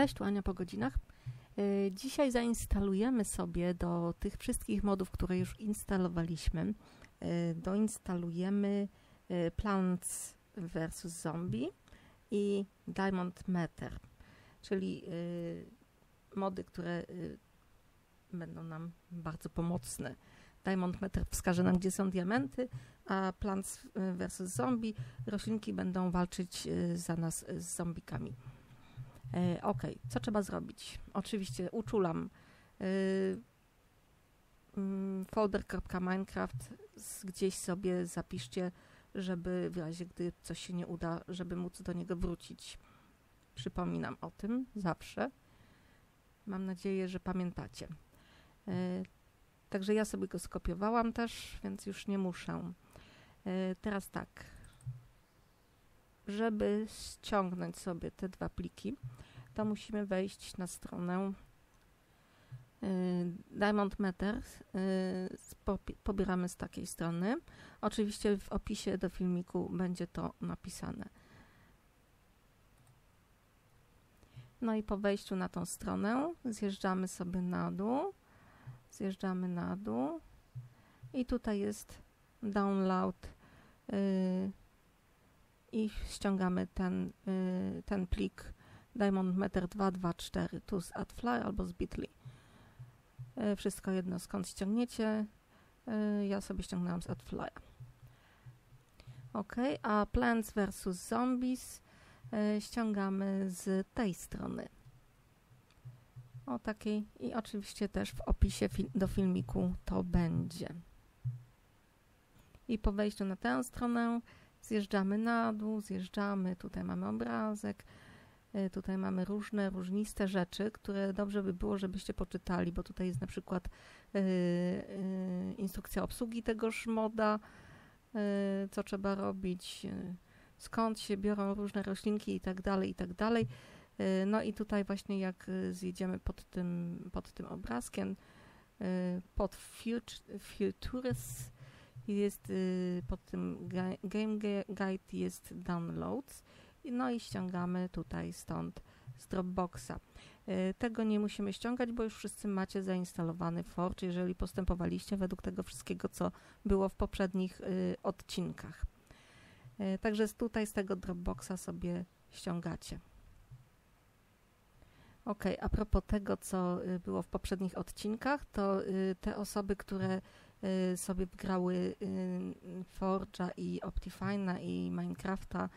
Cześć, Łania po godzinach. Y, Dzisiaj zainstalujemy sobie do tych wszystkich modów, które już instalowaliśmy, y, doinstalujemy y, Plants vs Zombie i Diamond Matter, czyli mody, które będą nam bardzo pomocne. Diamond Matter wskaże nam, gdzie są diamenty, a Plants vs Zombie roślinki będą walczyć za nas z zombikami. E, ok, co trzeba zrobić? Oczywiście uczulam y, mm, folder.minecraft gdzieś sobie zapiszcie, żeby w razie gdy coś się nie uda, żeby móc do niego wrócić. Przypominam o tym zawsze. Mam nadzieję, że pamiętacie. E, Także ja sobie go skopiowałam też, więc już nie muszę. E, Teraz tak. Żeby ściągnąć sobie te dwa pliki, to musimy wejść na stronę y, Diamond Matters. y, Pobieramy z takiej strony. Oczywiście w opisie do filmiku będzie to napisane. No i po wejściu na tą stronę zjeżdżamy sobie na dół. Zjeżdżamy na dół. I tutaj jest download y, i ściągamy ten, ten plik Diamond Meter 224 tu z AdFly albo z Bitly. Y, Wszystko jedno skąd ściągniecie. Y, Ja sobie ściągnęłam z AdFly'a. Ok, a Plants vs Zombies y, ściągamy z tej strony. O takiej i oczywiście też w opisie fil- do filmiku to będzie. I po wejściu na tę stronę zjeżdżamy na dół, zjeżdżamy, tutaj mamy obrazek, tutaj mamy różne, różniste rzeczy, które dobrze by było, żebyście poczytali, bo tutaj jest na przykład y, y, instrukcja obsługi tegoż moda, co trzeba robić, skąd się biorą różne roślinki i tak dalej, i tak dalej. No i tutaj właśnie jak zjedziemy pod tym, pod tym obrazkiem, pod Fut- Futures jest pod tym ga- Game Ga- Guide jest Downloads, no i ściągamy tutaj stąd z Dropboxa. Y, Tego nie musimy ściągać, bo już wszyscy macie zainstalowany Forge, jeżeli postępowaliście według tego wszystkiego, co było w poprzednich y, odcinkach. Y, Także tutaj z tego Dropboxa sobie ściągacie. Ok, a propos tego, co y, było w poprzednich odcinkach, to y, te osoby, które sobie wgrały Forge'a i Optifine'a i Minecrafta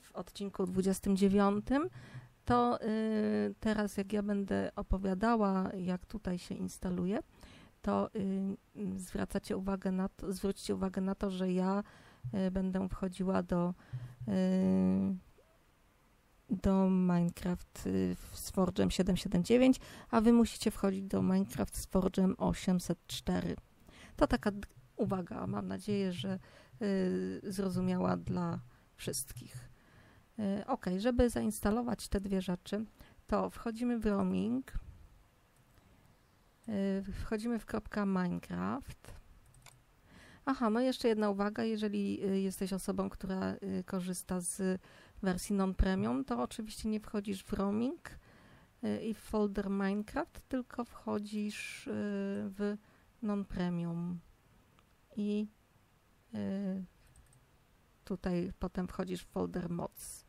w odcinku 29, to y, teraz jak ja będę opowiadała, jak tutaj się instaluje, to y, zwracacie uwagę na to, zwróćcie uwagę na to, że ja y, będę wchodziła do y, do Minecraft y, z Forge'em 779, a wy musicie wchodzić do Minecraft z Forge'em 804. To taka uwaga, mam nadzieję, że y, zrozumiała dla wszystkich. Y, ok, żeby zainstalować te dwie rzeczy, to wchodzimy w roaming, y, wchodzimy w Minecraft. Aha, no jeszcze jedna uwaga, jeżeli y, jesteś osobą, która korzysta z wersji non-premium, to oczywiście nie wchodzisz w roaming i w folder Minecraft, tylko wchodzisz w non-premium i tutaj potem wchodzisz w folder mods,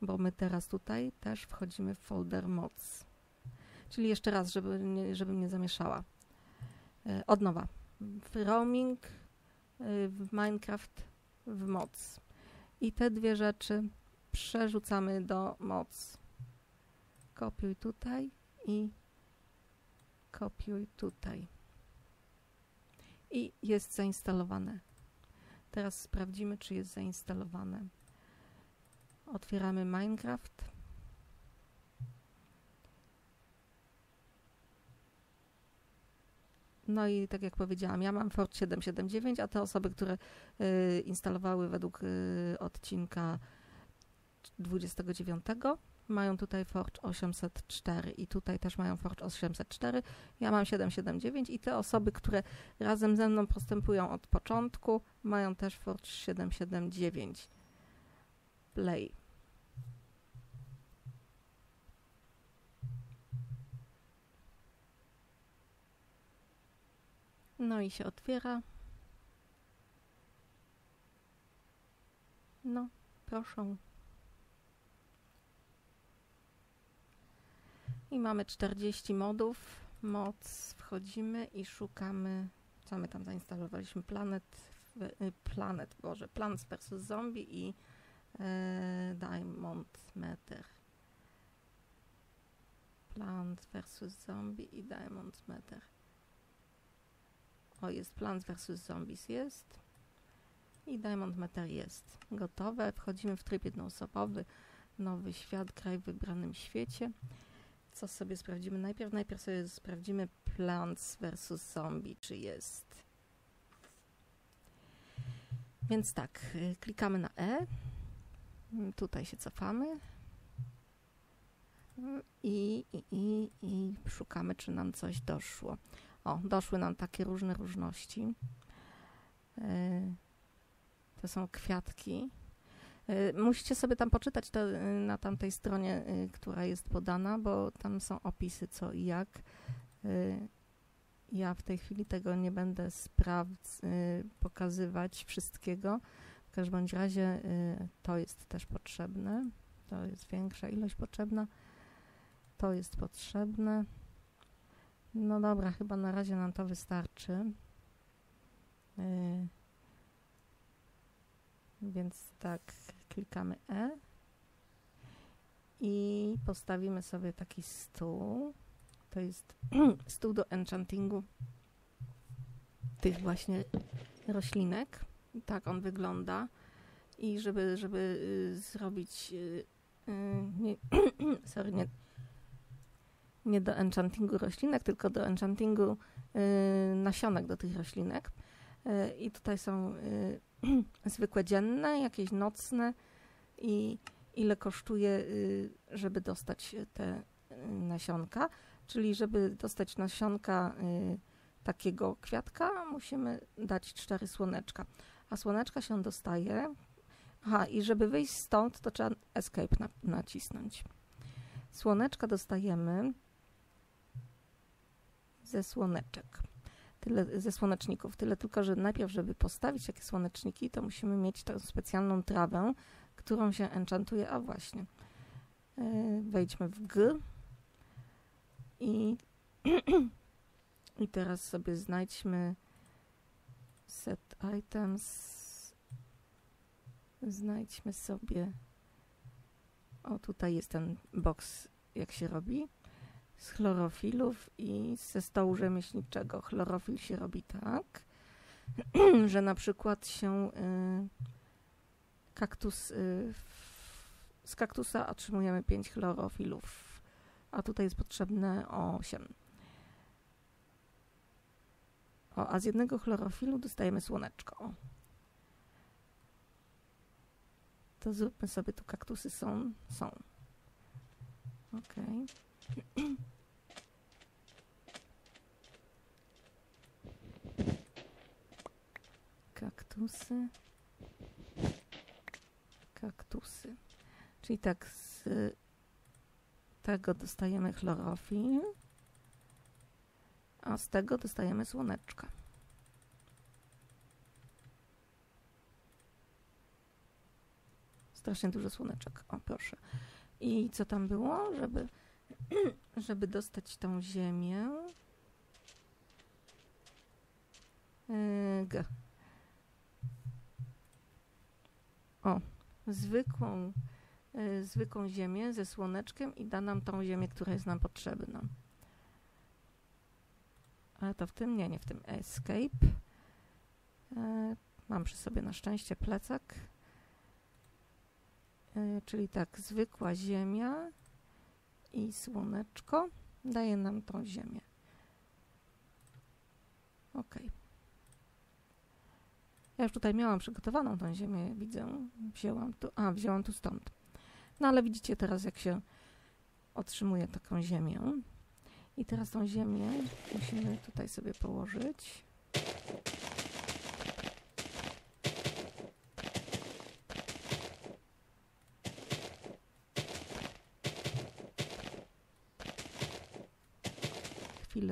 bo my teraz tutaj też wchodzimy w folder mods. Czyli jeszcze raz, żeby nie, żebym nie zamieszała. Y, Od nowa. W roaming, y, w Minecraft, w mods. I te dwie rzeczy przerzucamy do moc. Kopiuj tutaj i kopiuj tutaj. I jest zainstalowane. Teraz sprawdzimy, czy jest zainstalowane. Otwieramy Minecraft. No i tak jak powiedziałam, ja mam Forge 779, a te osoby, które y, instalowały według y, odcinka 29, mają tutaj Forge 804 i tutaj też mają Forge 804. Ja mam 779 i te osoby, które razem ze mną postępują od początku, mają też Forge 779. Play. No i się otwiera. No, proszę. I mamy 40 modów. Moc wchodzimy i szukamy, co my tam zainstalowaliśmy. Planet, y, Planet, Boże, Plants vs. Zombie i e, Diamond Matter. Plants vs. Zombie i Diamond Matter. O, jest Plants vs. Zombies, jest. I Diamond Matter jest. Gotowe. Wchodzimy w tryb jednoosobowy. Nowy świat, kraj w wybranym świecie. Co sobie sprawdzimy najpierw? Najpierw sobie sprawdzimy Plants vs. Zombie, czy jest. Więc tak, y, klikamy na E. Mm, Tutaj się cofamy. Mm, I, i, i, i szukamy, czy nam coś doszło. O, doszły nam takie różne różności. Y, To są kwiatki. Y, Musicie sobie tam poczytać to y, na tamtej stronie, y, która jest podana, bo tam są opisy co i jak. Ja w tej chwili tego nie będę sprawdz, pokazywać wszystkiego. W każdym bądź razie to jest też potrzebne. To jest większa ilość potrzebna. To jest potrzebne. No dobra, chyba na razie nam to wystarczy. Więc tak, klikamy E i postawimy sobie taki stół. To jest stół do enchantingu tych właśnie roślinek. Tak on wygląda. I żeby, żeby y, zrobić y, y, nie, sorry, nie, nie do enchantingu roślinek, tylko do enchantingu nasionek do tych roślinek. I tutaj są zwykłe dzienne, jakieś nocne i ile kosztuje, y, żeby dostać te y, nasionka. Czyli żeby dostać nasionka y, takiego kwiatka, musimy dać cztery słoneczka. A słoneczka się dostaje. Aha, i żeby wyjść stąd, to trzeba escape na, nacisnąć. Słoneczka dostajemy ze słoneczek. Tyle, ze słoneczników. Tyle tylko, że najpierw, żeby postawić takie słoneczniki, to musimy mieć tą specjalną trawę, którą się enchantuje. A właśnie. Yy, wejdźmy w G. I, I teraz sobie znajdźmy set items. Znajdźmy sobie. O, tutaj jest ten box, jak się robi. Z chlorofilów i ze stołu rzemieślniczego. Chlorofil się robi tak, że na przykład się y, kaktus. Y, z kaktusa otrzymujemy 5 chlorofilów a tutaj jest potrzebne 8. O, a z jednego chlorofilu dostajemy słoneczko. To zróbmy sobie, tu kaktusy są, są. Ok. Kaktusy. Kaktusy. Czyli tak z tego dostajemy chlorofil, a z tego dostajemy słoneczka. Strasznie dużo słoneczek. O, proszę. I co tam było? Żeby, żeby dostać tą ziemię. Yy, G. O, zwykłą y, zwykłą ziemię ze słoneczkiem i da nam tą ziemię, która jest nam potrzebna. Ale to w tym? Nie, nie w tym. Escape. Y, mam przy sobie na szczęście plecak. Czyli tak, zwykła ziemia i słoneczko daje nam tą ziemię. Ok. Ja już tutaj miałam przygotowaną tą ziemię, widzę. Wzięłam tu, a wzięłam tu stąd. No ale widzicie teraz, jak się otrzymuje taką ziemię. I teraz tą ziemię musimy tutaj sobie położyć.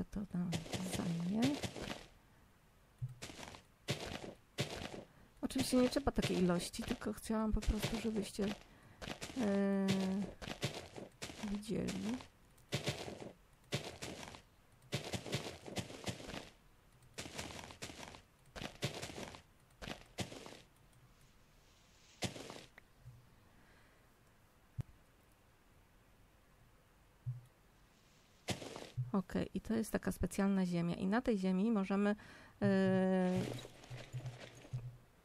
ile to nam zajmie. Oczywiście nie trzeba takiej ilości, tylko chciałam po prostu, żebyście yy, widzieli. Ok, i to jest taka specjalna ziemia. I na tej ziemi możemy yy,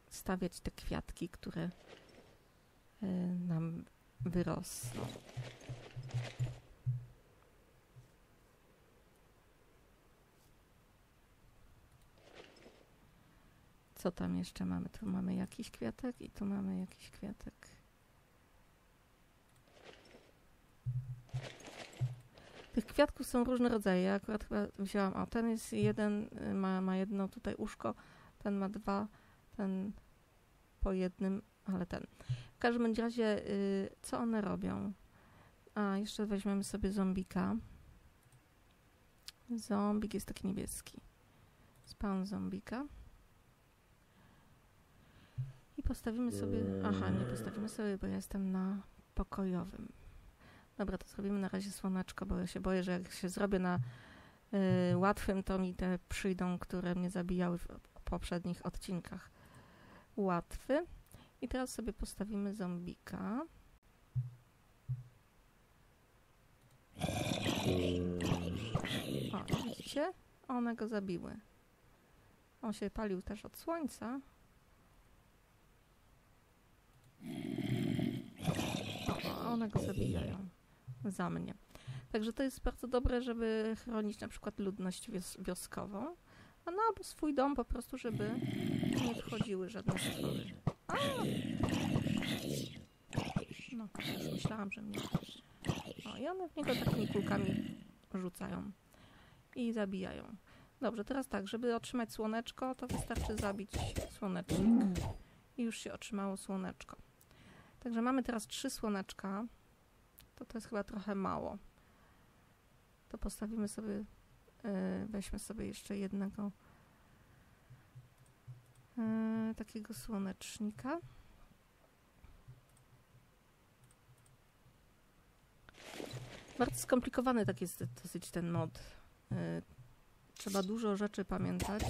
stawiać te kwiatki, które yy, nam wyrosną. Co tam jeszcze mamy? Tu mamy jakiś kwiatek i tu mamy jakiś kwiatek. Tych kwiatków są różne rodzaje. Ja akurat chyba wzięłam, o ten jest jeden, y, ma, ma jedno tutaj uszko, ten ma dwa, ten po jednym, ale ten. W każdym razie, y, co one robią? A, jeszcze weźmiemy sobie zombika. Zombik jest taki niebieski. Spawn zombika. I postawimy sobie, aha, nie postawimy sobie, bo ja jestem na pokojowym. Dobra, to zrobimy na razie słoneczko, bo ja się boję, że jak się zrobię na y, łatwym, to mi te przyjdą, które mnie zabijały w poprzednich odcinkach. Łatwy. I teraz sobie postawimy zombika. O, widzicie? One go zabiły. On się palił też od słońca. O, one go zabijają za mnie. Także to jest bardzo dobre, żeby chronić na przykład ludność wios wioskową, a no albo swój dom po prostu, żeby nie wchodziły żadne stwory. A! No, już myślałam, że mnie... O, i one w niego takimi kulkami rzucają i zabijają. Dobrze, teraz tak, żeby otrzymać słoneczko, to wystarczy zabić słonecznik i już się otrzymało słoneczko. Także mamy teraz trzy słoneczka to to jest chyba trochę mało. To postawimy sobie, yy, weźmy sobie jeszcze jednego yy, takiego słonecznika. Bardzo skomplikowany tak jest dosyć ten mod. Yy, trzeba dużo rzeczy pamiętać,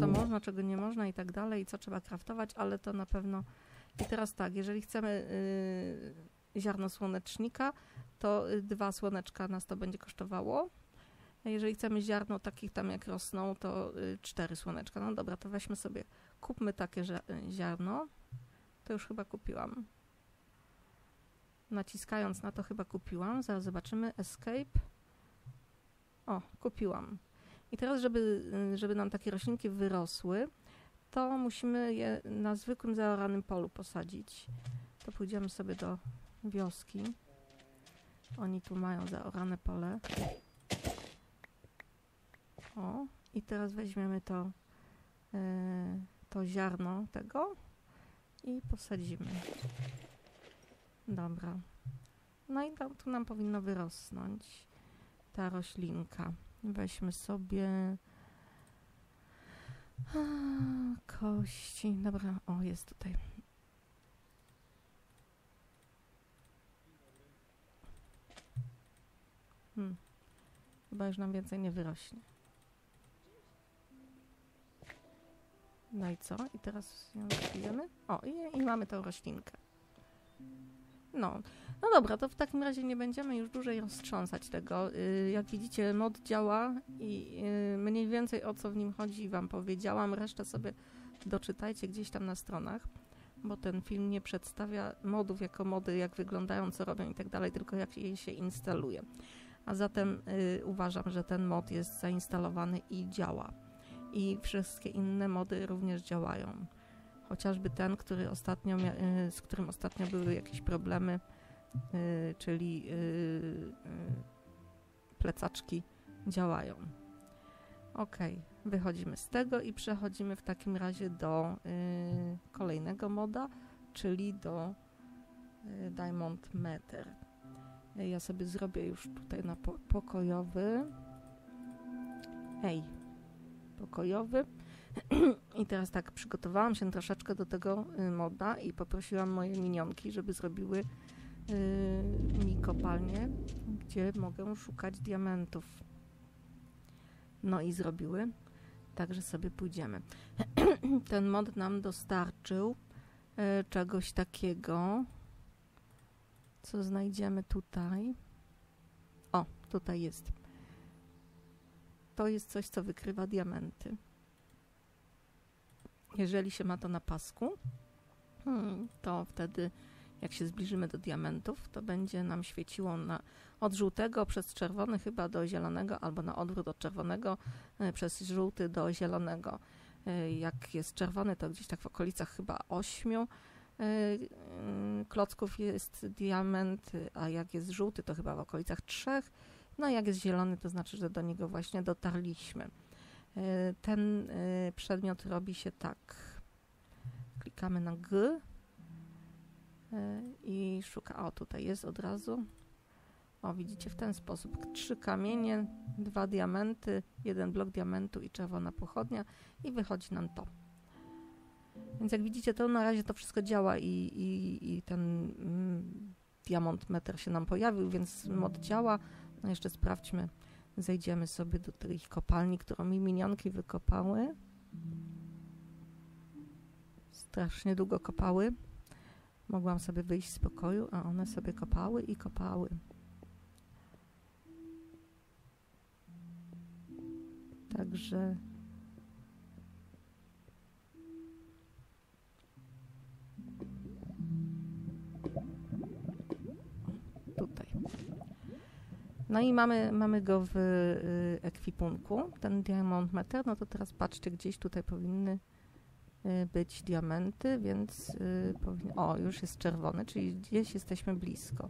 co można, czego nie można i tak dalej, i co trzeba kraftować, ale to na pewno. I teraz tak, jeżeli chcemy ziarno słonecznika, to y, dwa słoneczka nas to będzie kosztowało. Jeżeli chcemy ziarno takich tam jak rosną, to y, cztery słoneczka. No dobra, to weźmy sobie, kupmy takie y, ziarno. To już chyba kupiłam. Naciskając na to chyba kupiłam. Zaraz zobaczymy. Escape. O, kupiłam. I teraz, żeby, żeby nam takie roślinki wyrosły, to musimy je na zwykłym zaoranym polu posadzić. To pójdziemy sobie do wioski. Oni tu mają zaorane pole. O, i teraz weźmiemy to, yy, to ziarno tego i posadzimy. Dobra. No i tam, tu nam powinno wyrosnąć ta roślinka. Weźmy sobie kości. Dobra, o jest tutaj. Hmm. Chyba już nam więcej nie wyrośnie. No i co? I teraz ją kupujemy? O, i, i mamy tą roślinkę. No. no dobra, to w takim razie nie będziemy już dłużej roztrząsać tego. Yy, jak widzicie, mod działa i yy, mniej więcej o co w nim chodzi wam powiedziałam. Resztę sobie doczytajcie gdzieś tam na stronach, bo ten film nie przedstawia modów jako mody, jak wyglądają, co robią i tak dalej, tylko jak je się instaluje a zatem y, uważam, że ten mod jest zainstalowany i działa. I wszystkie inne mody również działają. Chociażby ten, który ostatnio y, z którym ostatnio były jakieś problemy, y, czyli y, y, plecaczki działają. Ok, wychodzimy z tego i przechodzimy w takim razie do y, kolejnego moda, czyli do Diamond Meter. Ja sobie zrobię już tutaj na po pokojowy. Ej, pokojowy. I teraz tak, przygotowałam się troszeczkę do tego y, moda i poprosiłam moje minionki, żeby zrobiły y, mi kopalnię, gdzie mogę szukać diamentów. No i zrobiły, także sobie pójdziemy. Ten mod nam dostarczył y, czegoś takiego, co znajdziemy tutaj. O, tutaj jest. To jest coś, co wykrywa diamenty. Jeżeli się ma to na pasku, hmm, to wtedy jak się zbliżymy do diamentów, to będzie nam świeciło na, od żółtego przez czerwony chyba do zielonego, albo na odwrót od czerwonego e, przez żółty do zielonego. E, jak jest czerwony, to gdzieś tak w okolicach chyba ośmiu klocków jest diament, a jak jest żółty, to chyba w okolicach trzech. No jak jest zielony, to znaczy, że do niego właśnie dotarliśmy. Ten przedmiot robi się tak. Klikamy na G i szuka. O, tutaj jest od razu. O, widzicie, w ten sposób. Trzy kamienie, dwa diamenty, jeden blok diamentu i czerwona pochodnia i wychodzi nam to. Więc jak widzicie, to na razie to wszystko działa i, i, i ten mm, diamont meter się nam pojawił, więc mod działa. No jeszcze sprawdźmy. Zejdziemy sobie do tej kopalni, którą mi minionki wykopały. Strasznie długo kopały. Mogłam sobie wyjść z pokoju, a one sobie kopały i kopały. Także No i mamy, mamy go w y, ekwipunku, ten diamond meter. No to teraz patrzcie, gdzieś tutaj powinny Y, być diamenty, więc y, powinien, o, już jest czerwony, czyli gdzieś jesteśmy blisko.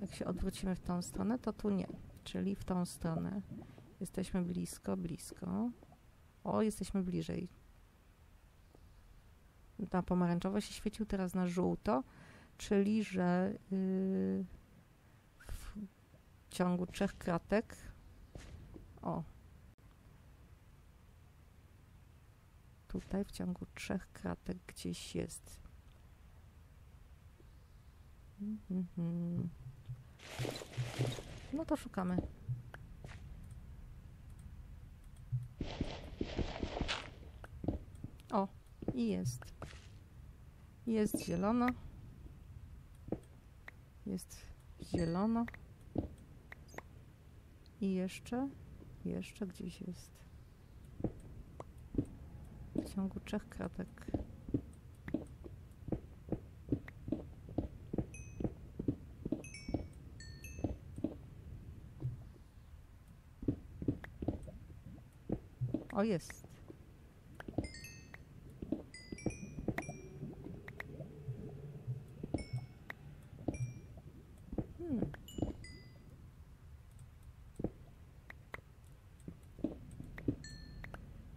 Jak się odwrócimy w tą stronę, to tu nie, czyli w tą stronę. Jesteśmy blisko, blisko. O, jesteśmy bliżej. Na pomarańczowo się świecił, teraz na żółto, czyli że yy, w ciągu trzech kratek o, tutaj w ciągu trzech kratek gdzieś jest. No to szukamy. O, i jest. Jest zielono. Jest zielono. I jeszcze, jeszcze gdzieś jest w ciągu trzech kratek. O, jest. Hmm.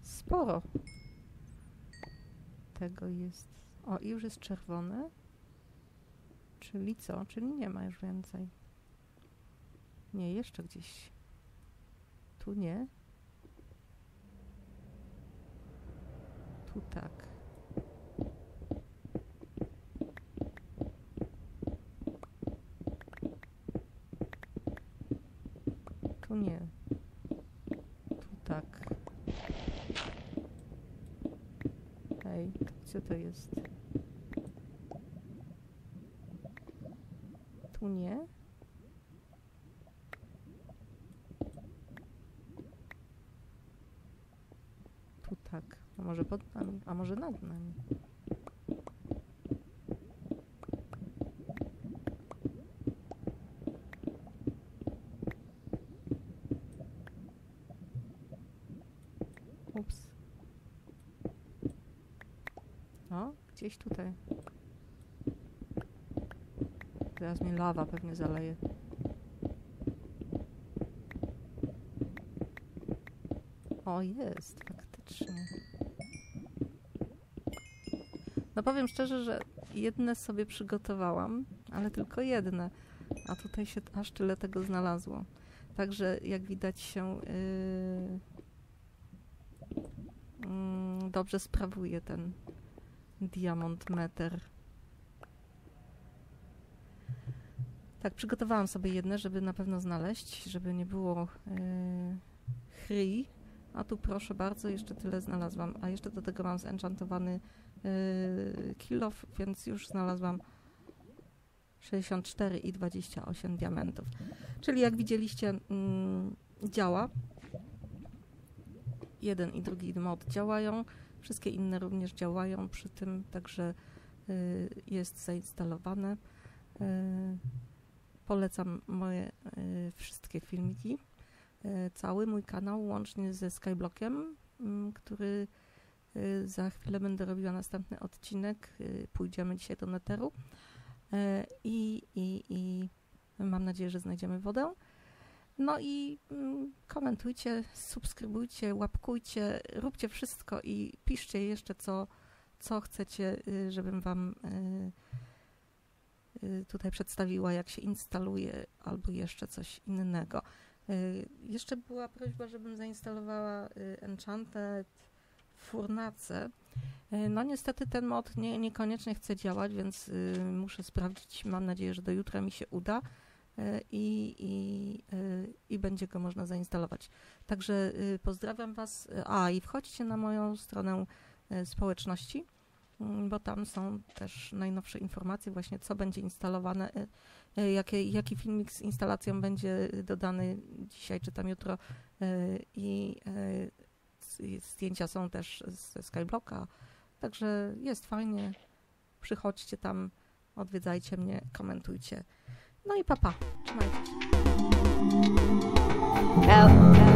Sporo tego jest... O, i już jest czerwony. Czyli co? Czyli nie ma już więcej. Nie, jeszcze gdzieś. Tu nie. Tu tak. Tu nie. Tu tak. Hej, co to jest? Tu nie? Tu tak. A może pod nami? A może nad nami? Ups. O, gdzieś tutaj. Teraz mnie lawa pewnie zaleje. O, jest, faktycznie. No powiem szczerze, że jedne sobie przygotowałam, ale tylko jedne. A tutaj się aż tyle tego znalazło. Także jak widać się yy, mm, dobrze sprawuje ten Diamond Meter. Tak, przygotowałam sobie jedne, żeby na pewno znaleźć, żeby nie było yy, chry. A tu proszę bardzo, jeszcze tyle znalazłam. A jeszcze do tego mam zenchantowany yy, kilof, więc już znalazłam 64 i 28 diamentów. Czyli jak widzieliście, mm, działa. Jeden i drugi mod działają. Wszystkie inne również działają przy tym, także y, jest zainstalowane. Y, polecam moje y, wszystkie filmiki, cały mój kanał, łącznie ze Skyblockiem, mm, który za chwilę będę robiła następny odcinek. Pójdziemy dzisiaj do Netheru y, i, i, i mam nadzieję, że znajdziemy wodę. No i mm, komentujcie, subskrybujcie, łapkujcie, róbcie wszystko i piszcie jeszcze, co, co chcecie, y, żebym Wam y, y, tutaj przedstawiła, jak się instaluje, albo jeszcze coś innego. Jeszcze była prośba, żebym zainstalowała Enchanted Furnace. No niestety ten mod nie, niekoniecznie chce działać, więc muszę sprawdzić. Mam nadzieję, że do jutra mi się uda i, i, i będzie go można zainstalować. Także y, pozdrawiam Was. A i wchodźcie na moją stronę y, społeczności, mm, bo tam są też najnowsze informacje właśnie, co będzie instalowane, y, jakie, jaki filmik z instalacją będzie dodany dzisiaj czy tam jutro i zdjęcia są też ze Skyblocka, także jest fajnie. Przychodźcie tam, odwiedzajcie mnie, komentujcie. No i papa, trzymajcie się. Help.